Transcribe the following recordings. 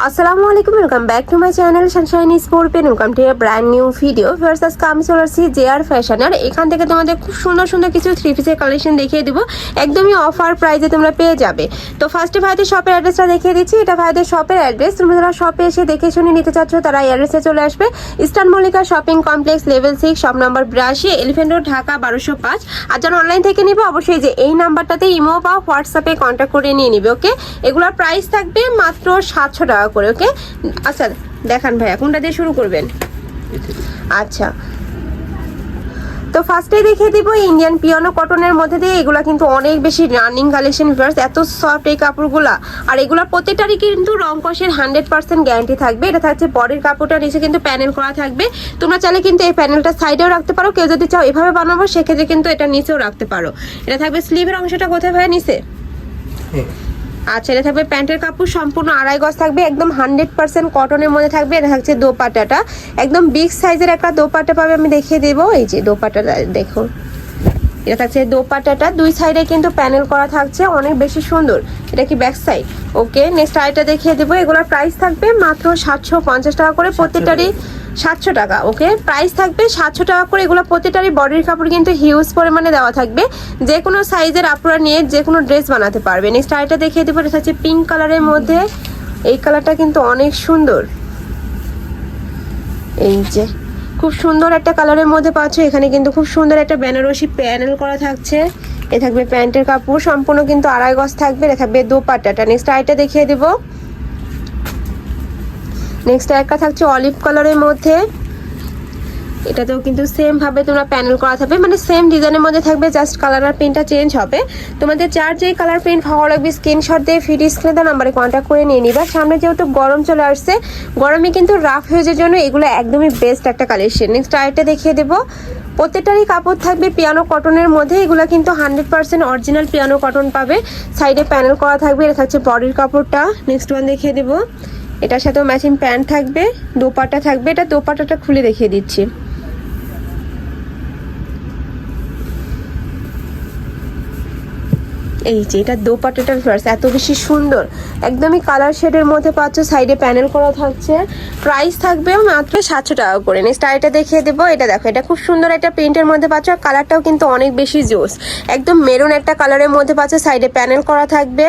আসসালামু আলাইকুম welcome back to my channel sunshine scorpion welcome to a brand new video first আজকে আমি চলে আসছি জে আর ফ্যাশন আর এখান থেকে তোমাদের খুব সুন্দর সুন্দর কিছু থ্রি পিসের কালেকশন দেখিয়ে দেবো। একদমই অফার প্রাইসে তোমরা পেয়ে যাবে। তো ফার্স্টে ভাইদের শপের অ্যাড্রেসটা দেখিয়ে দিচ্ছি। এটা ভাইদের শপের অ্যাড্রেস তোমরা যারা শপে এসে দেখে শুনে নিতে চাচ্ছ, তারা এই অ্যাড্রেসে চলে আসবে। Eastern Mallika shopping complex level six shop number বিরাশি এলিফেন্ট রোড ঢাকা, বারোশো পাঁচ। আর যারা অনলাইন থেকে নিবে, অবশ্যই যে এই নাম্বারটাতে ইমো বা হোয়াটসঅ্যাপে কন্ট্যাক্ট করে নিয়ে নিবে ওকে এগুলোর প্রাইস থাকবে মাত্র সাতশো টাকা। করে, ওকে? আচ্ছা দেখান ভাইয়া, কোনটা দিয়ে শুরু করবেন? আচ্ছা। তো ফার্স্টে দেখিয়ে দিব ইন্ডিয়ান পিয়ানো কটনের মধ্যে দিয়ে, এগুলা কিন্তু অনেক বেশি রানিং কালেকশন এত সফট এই কাপড়গুলা। আর এগুলা প্রত্যেকটারই কিন্তু রং কষের হান্ড্রেড পার্সেন্ট গ্যারান্টি থাকবে। এটা থাকছে বডির কাপড়টা, নিচে কিন্তু প্যানেল করা থাকবে। তোমরা চাইলে কিন্তু এই প্যানেলটা সাইডেও রাখতে পারো। কেউ যদি চাও এভাবে বানাবো, সেক্ষেত্রে কিন্তু এটা নিচেও রাখতে পারো। এটা থাকবে স্লিভের অংশটা কোথায় ভাই নিচে? আচ্ছা এটা থাকবে প্যান্টের কাপড়, সম্পূর্ণ আড়াই গজ থাকবে, একদম হান্ড্রেড পার্সেন্ট কটনের মধ্যে থাকবে। এটা থাকছে দোপাটাটা একদম বিগ সাইজের একটা দোপাটা পাবে, আমি দেখিয়ে দেবো। এই যে দোপাটাটা দেখো। এটা থাকছে দোপাটাটা দুই সাইডে কিন্তু প্যানেল করা থাকছে, অনেক বেশি সুন্দর। এটা কি ব্যাক সাইড ওকে নেক্সট আইটা দেখিয়ে দেবো। এগুলোর প্রাইস থাকবে মাত্র সাতশো পঞ্চাশ টাকা করে প্রত্যেকটারই। সাতশো টাকা ওকে প্রাইস থাকবে সাতশো টাকা করে। এগুলো প্রতিটারই বডির কাপড় কিন্তু হিউজ পরিমাণে দেওয়া থাকবে। যে কোনো সাইজের আপনারা নিয়ে যে কোনো ড্রেস বানাতে পারবে। নেক্সট আইটা দেখিয়ে দেবো, এটা হচ্ছে পিঙ্ক কালারের মধ্যে। এই কালারটা কিন্তু অনেক সুন্দর। এই যে, খুব সুন্দর একটা কালারের মধ্যে পাচ্ছ। এখানে কিন্তু খুব সুন্দর একটা বেনারসি প্যানেল করা থাকছে। এ থাকবে প্যান্টের কাপড়। সম্পূর্ণ কিন্তু আড়াই গজ থাকবে। এটা থাকবে দোপাট্টাটা। নেক্সট আইটা দেখিয়ে দেবো। নেক্সট একটা থাকছে অলিভ কালারের মধ্যে। এটাতেও কিন্তু সেম ভাবে তোমরা প্যানেল করা থাকবে। মানে সেম ডিজাইনের মধ্যে থাকবে জাস্ট কালার আর প্রিন্টটা চেঞ্জ হবে। তোমাদের যার যেই কালার প্রিন্ট ভালো লাগবে স্ক্রিনশট দিয়ে ফিড স্ক্রিনে নাম্বারে কন্ট্যাক্ট করে নিয়ে নিবা। সামনে যেহেতু গরম চলে আসছে, গরমে কিন্তু রাফ হয়ে জন্য এগুলো একদমই বেস্ট একটা কালেকশন নেক্সট আরেকটা দেখিয়ে দেবো। প্রত্যেকটারই কাপড় থাকবে পিয়ানো কটনের মধ্যে। এগুলো কিন্তু hundred percent original piano cotton পাবে। সাইডে প্যানেল করা থাকবে। এটা থাকছে বডির কাপড়টা। নেক্সট ওয়ান দেখিয়ে দেবো। এটার সাথেও ম্যাচিং প্যান্ট থাকবে দোপাটা থাকবে এটা দোপাটাটা খুলে দেখিয়ে দিচ্ছি। এই যে, এটা দোপাটাটার ফার্স এত বেশি সুন্দর। একদমই কালার শেডের মধ্যে পাচ্ছ সাইডে প্যানেল করা থাকছে। প্রাইস থাকবে মাত্র সাতশো টাকা করে। নেক্সট আরেকটা দেখিয়ে দেবো, এটা দেখো, এটা খুব সুন্দর একটা প্রিন্টের মধ্যে পাচ্ছ, আর কালারটাও কিন্তু অনেক বেশি জোস। একদম মেরুন একটা কালারের মধ্যে পাচ্ছ সাইডে প্যানেল করা থাকবে।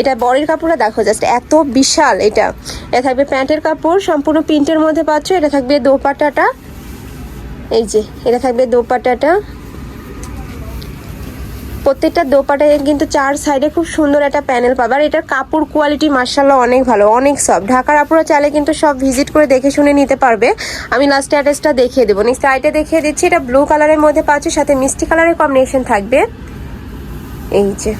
এটা বডির কাপড়টা দেখো জাস্ট এত বিশাল এটা। এটা থাকবে প্যান্টের কাপড়, সম্পূর্ণ প্রিন্টের মধ্যে পাচ্ছ, এটা থাকবে দোপাটাটা এই যে, এটা থাকবে দোপাটাটা প্রত্যেকটা দোপাটায় কিন্তু চার সাইডে খুব সুন্দর একটা প্যানেল পাবে। আর এটার কাপড় কোয়ালিটি মার্শাল্লাহ অনেক ভালো, অনেক সফট ঢাকার আপুরা চাইলে কিন্তু সব ভিজিট করে দেখে শুনে নিতে পারবে। আমি লাস্ট অ্যাড্রেসটা দেখিয়ে দেবো। নেক্সট আইটা দেখিয়ে দিচ্ছি, এটা ব্লু কালারের মধ্যে পাচ্ছ, সাথে মিষ্টি কালারের কম্বিনেশন থাকবে। এই যে,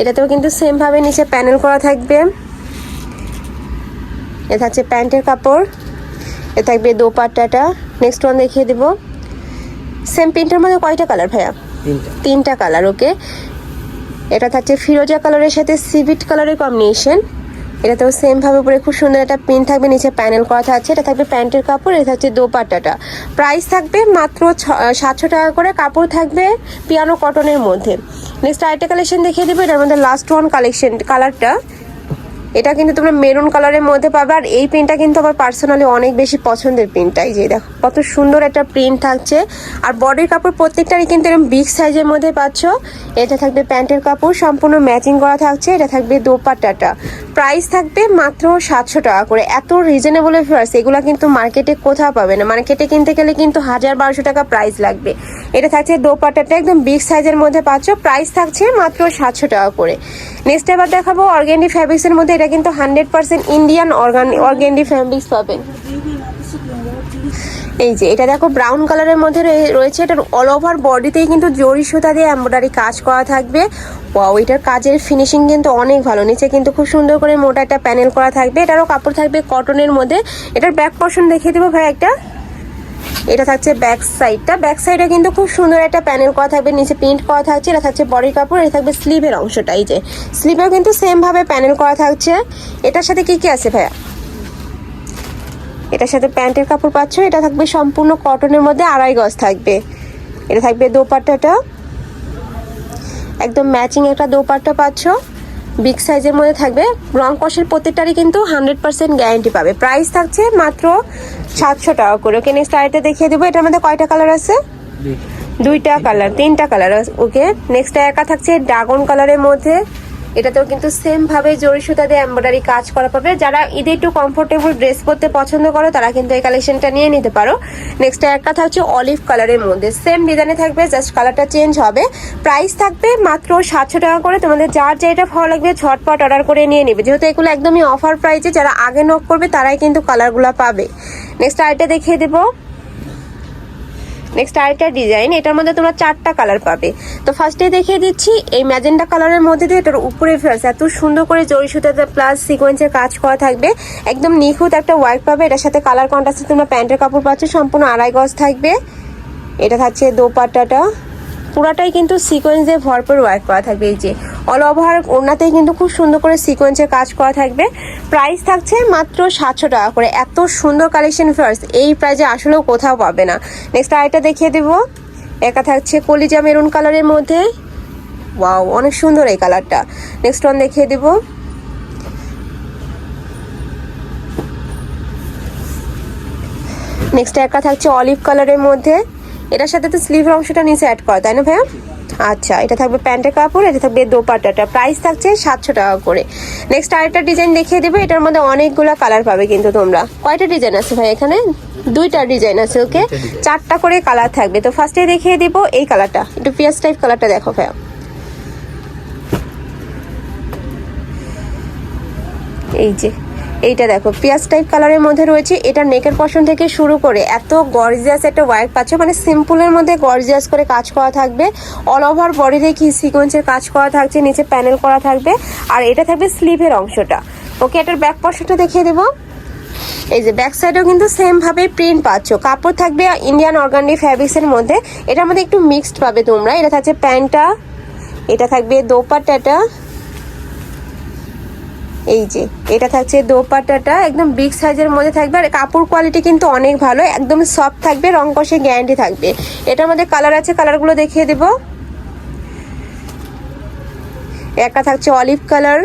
এটাতেও কিন্তু সেমভাবে নিচে প্যানেল করা থাকবে। এটা হচ্ছে প্যান্টের কাপড়, এ থাকবে দোপাট্টাটা। নেক্সট ওয়ান দেখিয়ে দেবো। সেম প্রিন্টের মধ্যে কয়টা কালার ভাইয়া? তিনটা। কালার ওকে এটা থাকছে ফিরোজা কালারের সাথে সিভিট কালারের কম্বিনেশন এটাতেও সেম ভাবে উপরে খুব সুন্দর একটা প্রিন্ট থাকবে, নিচে প্যানেল করা থাকছে। এটা থাকবে প্যান্টের কাপড়, এটা থাকছে দোপাট্টাটা। প্রাইস থাকবে মাত্র সাতশো টাকা করে, কাপড় থাকবে পিয়ানো কটনের মধ্যে। নেক্সট আরেকটা কালেকশন দেখিয়ে দেবো, এটার মধ্যে লাস্ট ওয়ান কালেকশন কালারটা এটা কিন্তু তোমরা মেরুন কালারের মধ্যে পাবে, আর এই প্রিন্টটা কিন্তু আমার পার্সোনালি অনেক বেশি পছন্দের প্রিন্টটাই যে দেখো, কত সুন্দর একটা প্রিন্ট থাকছে। আর বডির কাপড় প্রত্যেকটারই কিন্তু এরকম বিগ সাইজের মধ্যে পাচ্ছ। এটা থাকবে প্যান্টের কাপড়, সম্পূর্ণ ম্যাচিং করা থাকছে, এটা থাকবে দোপাট্টাটা। প্রাইস থাকবে মাত্র সাতশো টাকা করে। এত রিজনেবল ফিয়ার্স এগুলো কিন্তু মার্কেটে কোথাও পাবে না। মার্কেটে কিনতে গেলে কিন্তু হাজার বারোশো টাকা প্রাইস লাগবে। এটা থাকছে দোপাট্টাটা একদম বিগ সাইজের মধ্যে পাচ্ছ। প্রাইস থাকছে মাত্র সাতশো টাকা করে। নেক্সট এবার দেখাবো অর্গ্যান্ডি ফ্যাব্রিক্সের মধ্যে এটা কিন্তু hundred percent Indian organ organdy fabrics পাবেন। এই যে, এটা দেখো ব্রাউন কালারের মধ্যে রয়ে- রয়েছে। এটার অল ওভার বডিতেই কিন্তু জরি সুতা দিয়ে এমব্রয়ডারি কাজ করা থাকবে। ওয়াও এটার কাজের ফিনিশিং কিন্তু অনেক ভালো। নিচে কিন্তু খুব সুন্দর করে মোটা একটা প্যানেল করা থাকবে। এটারও কাপড় থাকবে কটনের মধ্যে। এটার ব্যাক পশন দেখিয়ে দেবো ভাই একটা। এটা থাকছে ব্যাক সাইডটা ব্যাক সাইডে কিন্তু খুব সুন্দর একটা প্যানেল করা থাকবে, নিচে প্রিন্ট করা থাকছে, এটা থাকছে বডির কাপড়, এটা থাকবে স্লিভের অংশটা, এই যে। স্লিভেও কিন্তু সেম ভাবে প্যানেল করা থাকছে। এটার সাথে কি কি আছে ভাইয়া? এটার সাথে প্যান্টের কাপড় পাচ্ছ, এটা থাকবে সম্পূর্ণ কটনের মধ্যে আড়াই গজ থাকবে। এটা থাকবে দোপাট্টাটা। একদম ম্যাচিং একটা দোপাট্টা পাচ্ছ। বিগ সাইজের মধ্যে থাকবে। রং কষের প্রত্যেকটারই কিন্তু হান্ড্রেড পার্সেন্ট গ্যারেন্টি পাবে। প্রাইস থাকছে মাত্র সাতশো টাকা করে। ওকে নেক্সট আরেকটা দেখিয়ে দেবো। এটার মধ্যে কয়টা কালার আছে? দুইটা। কালার তিনটা কালার ওকে নেক্সট একা থাকছে ড্রাগন কালারের মধ্যে। এটাতেও কিন্তু সেম ভাবে জরি সুতা দিয়ে এমব্রয়ডারি কাজ করা পাবে যারা ঈদে একটু কমফোর্টেবল ড্রেস পরতে পছন্দ করো, তারা কিন্তু এই কালেকশনটা নিয়ে নিতে পারো। নেক্সট একটা থাকছে অলিভ কালারের মধ্যে। সেম ডিজাইনে থাকবে জাস্ট কালারটা চেঞ্জ হবে। প্রাইস থাকবে মাত্র সাতশো টাকা করে। তোমাদের যার যেটা ভালো লাগবে, ঝটপট অর্ডার করে নিয়ে নেবে। যেহেতু এগুলো একদমই অফার প্রাইসে যারা আগে নক করবে, তারাই কিন্তু কালারগুলো পাবে। নেক্সট আরেকটা দেখিয়ে দেবো। নেক্সট আরেকটা ডিজাইন এটার মধ্যে তোমরা চারটা কালার পাবে। তো ফার্স্টে দেখিয়ে দিচ্ছি, এই ম্যাজেন্ডা কালারের মধ্যে দিয়ে এটার উপরে ফেলছে এত সুন্দর করে জরি সুতাতে প্লাস সিকোয়েন্সের কাজ করা থাকবে। একদম নিখুঁত একটা ওয়ার্ক পাবে, এটার সাথে কালার কন্ট্রাস্টে তোমরা প্যান্টের কাপড় পাচ্ছ, সম্পূর্ণ আড়াই গজ থাকবে। এটা থাকছে দোপাট্টাটা। পুরাটাই কিন্তু সিকোয়েন্স ভরপুর ওয়ার্ক করা থাকবে। এই যে অল ওভার ওড়নাতেই কিন্তু খুব সুন্দর করে সিকোয়েন্সের কাজ করা থাকবে। প্রাইস থাকছে মাত্র সাতশো টাকা করে। এত সুন্দর কালেকশন ফার্স্ট এই প্রাইজে আসলেও কোথাও পাবে না। নেক্সট আরেকটা দেখিয়ে দেবো। একা থাকছে কলিজা মেরুন কালারের মধ্যে। ওয়াও অনেক সুন্দর এই কালারটা নেক্সট ওয়ান দেখিয়ে দেবো। নেক্সট একা থাকছে অলিভ কালারের মধ্যে। এটার সাথে তো স্লিভের অংশটা নিচে অ্যাড করা তাই না ভাইয়া? আচ্ছা এটা থাকবে প্যান্টের কাপড় এটা থাকবে দোপাট্টাটা। প্রাইস থাকছে সাতশো টাকা করে। নেক্সট আরেকটা ডিজাইন দেখিয়ে দেবে এটার মধ্যে অনেকগুলো কালার পাবে কিন্তু তোমরা। কয়টা ডিজাইন আছে ভাই এখানে? দুইটা ডিজাইন আছে ওকে চারটা করে কালার থাকবে। তো ফার্স্টে দেখিয়ে দিব এই কালারটা একটু পিয়াজ টাইপ কালারটা দেখো ভাইয়া। এই যে এইটা দেখো, পিয়াজ টাইপ কালারের মধ্যে রয়েছে। এটা নেকের পশন থেকে শুরু করে এত গর্জিয়াস একটা ওয়ার্ক পাচ্ছ। মানে সিম্পলের মধ্যে গর্জিয়াস করে কাজ করা থাকবে। অল ওভার বডিতে কি সিকোয়েন্সের কাজ করা থাকছে, নিচে প্যানেল করা থাকবে। আর এটা থাকবে স্লিভের অংশটা। ওকে এটার ব্যাক পশনটা দেখিয়ে দেবো। এই যে ব্যাক সাইডেও কিন্তু সেম ভাবে প্রিন্ট পাচ্ছ। কাপড় থাকবে ইন্ডিয়ান অর্গানডি ফ্যাব্রিক্সের মধ্যে। এটার মধ্যে একটু মিক্সড পাবে তোমরা। এটা থাকছে প্যান্টটা, এটা থাকবে দোপাট্টাটা এই যে, এটা থাকছে দোপাট্টাটা, একদম বিগ সাইজের মধ্যে থাকবে। আর কাপড় কোয়ালিটি কিন্তু অনেক ভালো, একদম সফট থাকবে, রং কষে গ্যারান্টি থাকবে। এটার মধ্যে কালার আছে কালারগুলো দেখিয়ে দেবো। একটা থাকছে অলিভ কালার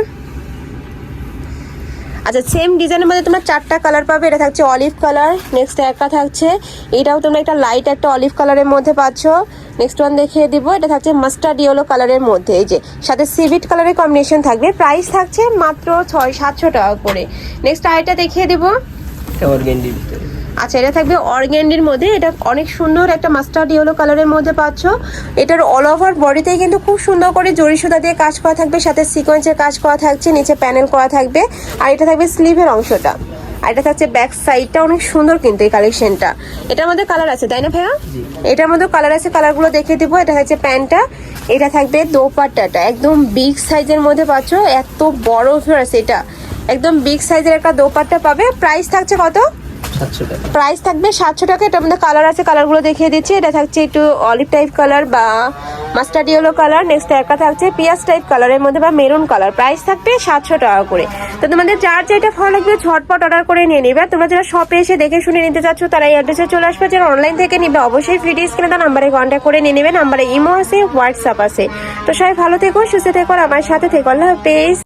আচ্ছা সেম ডিজাইনের মধ্যে তোমরা চারটা কালার পাবে। এটা থাকছে অলিভ কালার নেক্সট একটা থাকছে, এটাও তোমরা একটা লাইট একটা অলিভ কালারের মধ্যে পাচ্ছ। নেক্সট ওয়ান দেখিয়ে দিব, এটা থাকছে মাস্টার্ড ইয়েলো কালারের মধ্যে। এই যে, সাথে সিভিট কালারের কম্বিনেশন থাকবে। প্রাইস থাকছে মাত্র ছয় সাতশো টাকা করে। নেক্সট আরেকটা দেখিয়ে দিব। আচ্ছা এটা থাকবে অর্গ্যান্ডির মধ্যে। এটা অনেক সুন্দর একটা মাস্টার্ড ইয়েলো কালারের মধ্যে পাচ্ছ। এটার অল ওভার বডিতেই কিন্তু খুব সুন্দর করে জরি সুতা দিয়ে কাজ করা থাকবে সাথে সিকোয়েন্সের কাজ করা থাকছে নিচে প্যানেল করা থাকবে। আর এটা থাকবে স্লিভের অংশটা। আর এটা থাকছে ব্যাক সাইডটা অনেক সুন্দর কিন্তু এই কালেকশনটা এটার মধ্যে কালার আছে তাই না ভাইয়া? এটার মধ্যে কালার আছে কালারগুলো দেখে দিব। এটা হচ্ছে প্যান্টটা এটা থাকবে দোপাট্টাটা। একদম বিগ সাইজের মধ্যে পাচ্ছ এত বড় ফিয়ার্স এটা। একদম বিগ সাইজের একটা দোপাট্টা পাবে। প্রাইস থাকছে কত? সাতশো প্রাইস থাকবে সাতশো টাকা। এটার মধ্যে কালার আছে কালারগুলো দেখিয়ে দিচ্ছি। এটা থাকছে একটু অলিভ টাইপ কালার বা মাস্টার্ড ইয়েলো কালার নেক্সট একটা থাকছে পিয়াজ টাইপ কালারের মধ্যে বা মেরুন কালার প্রাইস থাকবে সাতশো টাকা করে। তো তোমাদের যার যেটা ভালো লাগবে ঝটপট অর্ডার করে নিয়ে নিবে। তোমরা যারা শপে এসে দেখে শুনে নিতে চাচ্ছ, তারা এই অ্যাড্রেসে চলে আসবে। যারা অনলাইন থেকে নিবে, অবশ্যই ভিডিও স্ক্রিনে তার নাম্বারে কন্ট্যাক্ট করে নিয়ে নেবে। নাম্বারে ইমো আছে হোয়াটসঅ্যাপ আছে। তো সবাই ভালো থেকো, সুস্থ থেকো আমার সাথে থেকো। আল্লাহ হাফেজ।